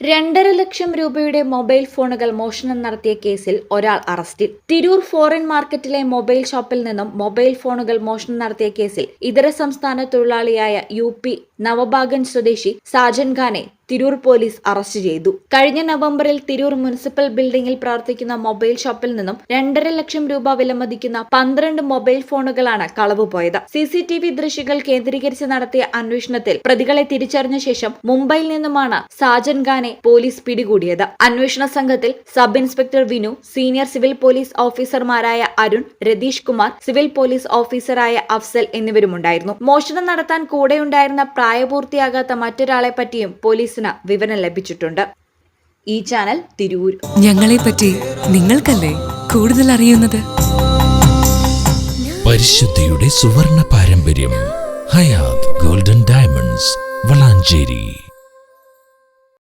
രണ്ടര ലക്ഷം രൂപയുടെ മൊബൈൽ ഫോണുകൾ മോഷണം നടത്തിയ കേസിൽ ഒരാൾ അറസ്റ്റിൽ. തിരൂർ ഫോറിൻ മാർക്കറ്റിലെ മൊബൈൽ ഷോപ്പിൽ നിന്നും മൊബൈൽ ഫോണുകൾ മോഷണം നടത്തിയ കേസിൽ ഇതര സംസ്ഥാന തൊഴിലാളിയായ യു പി നവഭാഗൻ സ്വദേശി സാജൻ ഖാനെ തിരൂർ പോലീസ് അറസ്റ്റ് ചെയ്തു. കഴിഞ്ഞ നവംബറിൽ തിരൂർ മുനിസിപ്പൽ ബിൽഡിംഗിൽ പ്രവർത്തിക്കുന്ന മൊബൈൽ ഷോപ്പിൽ നിന്നും രണ്ടര ലക്ഷം രൂപ വിലമതിക്കുന്ന പന്ത്രണ്ട് മൊബൈൽ ഫോണുകളാണ് കളവ് പോയത്. സിസിടിവി ദൃശ്യങ്ങൾ കേന്ദ്രീകരിച്ച് നടത്തിയ അന്വേഷണത്തിൽ പ്രതികളെ തിരിച്ചറിഞ്ഞ ശേഷം മുംബൈയിൽ നിന്നുമാണ് സാജൻ ഖാനെ പോലീസ് പിടികൂടിയത്. അന്വേഷണ സംഘത്തിൽ sub inspector Vinu senior civil police ഓഫീസർമാരായ അരുൺ രതീഷ് കുമാർ സിവിൽ പോലീസ് ഓഫീസറായ അഫ്സൽ എന്നിവരുമുണ്ടായിരുന്നു. മോഷണം നടത്താൻ കൂടെയുണ്ടായിരുന്ന പ്രായപൂർത്തിയാകാത്ത മറ്റൊരാളെ പറ്റിയും പോലീസിന് വിവരം ലഭിച്ചിട്ടുണ്ട്. ഈ ചാനൽ തിരൂർ. ഞങ്ങളെപ്പറ്റി നിങ്ങൾക്കല്ലേ കൂടുതൽ അറിയുന്നത്? പരിശുദ്ധിയുടെ സുവർണ പാരമ്പര്യം ഹയാത് ഗോൾഡൻ ഡയമണ്ട്സ് വളാഞ്ചേരി.